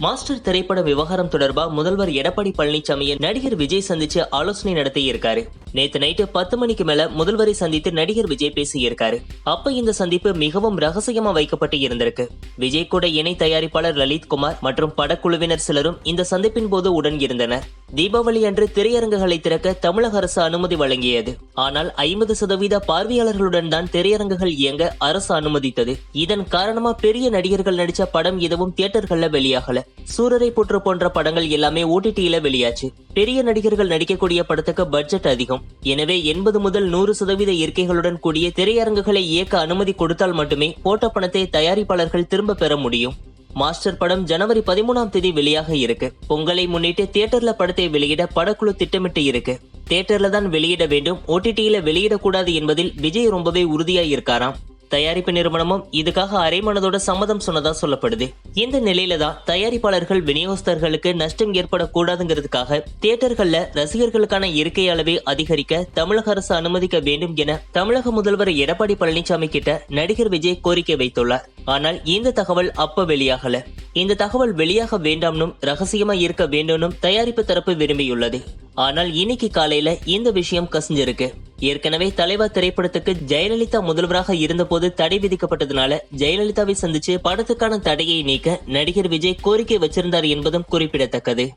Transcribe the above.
Master திரைப்பட விவகாரம் தொடர்பாக முதல்வர் எடப்பாடி பழனிசாமியை நடிகர் விஜய் சந்திச்சு ஆலோசனை நடத்தி இருக்காரு நேத்து நைட்டு பத்து மணிக்கு மேல முதல்வரை சந்தித்து நடிகர் விஜய் பேசியிருக்காரு. அப்ப இந்த சந்திப்பு மிகவும் ரகசியமா வைக்கப்பட்டு இருந்திருக்கு. விஜய் கூட இணை தயாரிப்பாளர் லலித் குமார் மற்றும் படக்குழுவினர் சிலரும் இந்த சந்திப்பின் போது உடன் இருந்தனர். தீபாவளி அன்று திரையரங்குகளை திறக்க தமிழக அரசு அனுமதி வழங்கியது. ஆனால் ஐம்பது சதவீத பார்வையாளர்களுடன் தான் திரையரங்குகள் இயங்க அரசு அனுமதித்தது. இதன் காரணமா பெரிய நடிகர்கள் நடிச்ச படம் எதுவும் தியேட்டர்கள்ல வெளியாகல. சூரரை புற்று போன்ற படங்கள் எல்லாமே ஓடிடியில வெளியாச்சு. பெரிய நடிகர்கள் நடிக்கக்கூடிய படத்துக்கு பட்ஜெட் அதிகம். எனவே எண்பது முதல் நூறு சதவீத இருக்கைகளுடன் கூடிய திரையரங்குகளை இயக்க அனுமதி கொடுத்தால் மட்டுமே போட்ட பணத்தை தயாரிப்பாளர்கள் திரும்ப பெற முடியும். மாஸ்டர் படம் ஜனவரி பதிமூணாம் தேதி வெளியாக இருக்கு. பொங்கலை முன்னிட்டு தியேட்டர்ல படத்தை வெளியிட படக்குழு திட்டமிட்டு இருக்கு. தியேட்டர்ல தான் வெளியிட வேண்டும். ஓடிடியில வெளியிடக்கூடாது என்பதில் விஜய் ரொம்பவே உறுதியாய் இருக்காராம் தயாரிப்பு நிறுவனமும் இதுக்காக அரைமனதோட சம்மதம் சொன்னதா சொல்லப்படுது. இந்த நிலையில தான் தயாரிப்பாளர்கள் விநியோகஸ்தர்களுக்கு நஷ்டம் ஏற்படக்கூடாதுங்கிறதுக்காக தியேட்டர்கள்ல ரசிகர்களுக்கான இருக்கை அளவை அதிகரிக்க தமிழக அரசு அனுமதிக்க வேண்டும் என தமிழக முதல்வர் எடப்பாடி பழனிசாமி கிட்ட நடிகர் விஜய் கோரிக்கை வைத்துள்ளார். ஆனால் இந்த தகவல் அப்ப வெளியாகல. இந்த தகவல் வெளியாக வேண்டாம்னும் ரகசியமா இருக்க வேண்டும்னும் தயாரிப்பு தரப்பு விரும்பியுள்ளது. ஆனால் இன்னைக்கு காலையில இந்த விஷயம் கசிஞ்சிருக்கு. ஏற்கனவே தலைவா திரைப்படத்துக்கு ஜெயலலிதா முதல்வராக இருந்தபோது தடை விதிக்கப்பட்டதுனால ஜெயலலிதாவை சந்திச்சு படத்துக்கான தடையை நீக்க நடிகர் விஜய் கோரிக்கை வச்சிருந்தார் என்பதும் குறிப்பிடத்தக்கது.